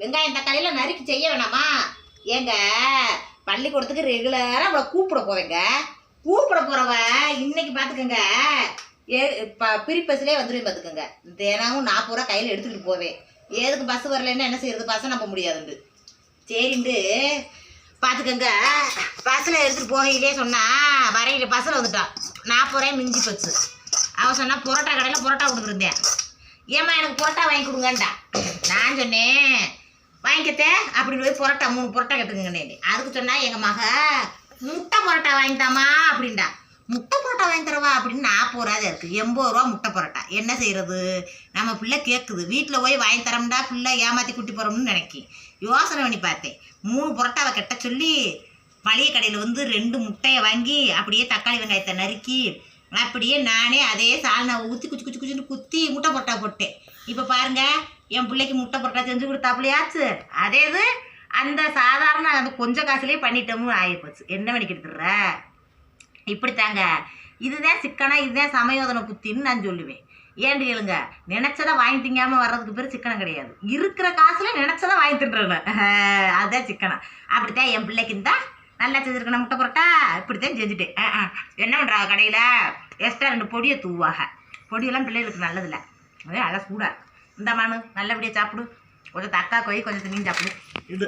வெங்காயம் தக்காளியெல்லாம் நறுக்கி செய்ய வேணாமா? ஏங்க பள்ளிக்கூடத்துக்கு ரெகுலராக அவளை கூப்பிட போவேங்க. கூப்பிட போகிறவ இன்னைக்கு பார்த்துக்கோங்க ஏ ப பிரி பஸ்லேயே வந்துடுவேன் பார்த்துக்கோங்க தினமும் நாற்பது ரூபா கையில் எடுத்துக்கிட்டு போவேன். எதுக்கு பஸ் வரலைன்னா என்ன செய்யறது? பஸ்ஸை நம்ப முடியாதுண்டு. சரிண்டு பார்த்துக்கோங்க பஸ்ஸில் எடுத்துகிட்டு போகையிலே சொன்னா வரையில பஸ்ஸில் வந்துட்டான் நாற்பது ரூபாய் மிஞ்சி போச்சு அவன் சொன்னால் புரோட்டா கடையில் புரோட்டா கொடுத்துருந்தேன் ஏம்மா எனக்கு புரோட்டா வாங்கி கொடுங்கண்டா நான் சொன்னேன் வாங்கிக்கத்தே அப்படின்னு போய் புரோட்டா மூணு புரோட்டா கட்டுங்கண்ணே அதுக்கு சொன்னால் எங்கள் மக முட்டை புரோட்டா வாங்கிட்டாமா அப்படின்டா முட்டை புரோட்டா வாங்கி தரவா அப்படின்னு நாற்பது ரூபா இருக்குது எண்பது ரூபா முட்டை புரோட்டா. என்ன செய்கிறது நம்ம பிள்ளை கேட்குது வீட்டில் போய் வாங்கி தரோம்டா பிள்ளை ஏமாற்றி குட்டி போகிறோம்னு நினைக்கி யோசனை பண்ணி பார்த்தேன். மூணு புரோட்டாவை கட்ட சொல்லி பழைய கடையில் வந்து ரெண்டு முட்டையை வாங்கி அப்படியே தக்காளி வெங்காயத்தை நறுக்கி அப்படியே நானே அதே சால்னை ஊற்றி குச்சி குச்சி குச்சின்னு குத்தி முட்டை பொட்டா போட்டேன். இப்போ பாருங்க என் பிள்ளைக்கு முட்டை புரோட்டா செஞ்சு கொடுத்தாப்புலையாச்சு. அதே இது அந்த சாதாரண அந்த கொஞ்சம் காசுலேயே பண்ணிட்டோம்னு ஆகிப்போச்சு என்ன பண்ணிக்கிட்டு இருக்கிற இப்படித்தாங்க. இதுதான் சிக்கனா இதுதான் சமயோதன புத்தின்னு நான் சொல்லுவேன். ஏன்னு கேளுங்க நினைச்சதை வாங்கி திங்காமல் வர்றதுக்கு பேர் சிக்கனம் கிடையாது. இருக்கிற காசுல நினைச்சதை வாங்கி தின்றேன் அதுதான் சிக்கனம். அப்படித்தான் என் பிள்ளைக்கு இருந்தால் நல்லா செஞ்சிருக்கணும் முட்டை புரோட்டா? இப்படித்தான் செஞ்சுட்டேன். ஆ, என்ன பண்ணுறா கடையில்? எக்ஸ்ட்ரா ரெண்டு பொடியை தூவாக பொடியெல்லாம் பிள்ளைகளுக்கு நல்லதில்ல. அதே நல்லா சூடாக இந்த மனு நல்லபடியாக சாப்பிடு. கொஞ்சம் தக்கா கொய் கொஞ்சம் மீன் சாப்பிடு. இது.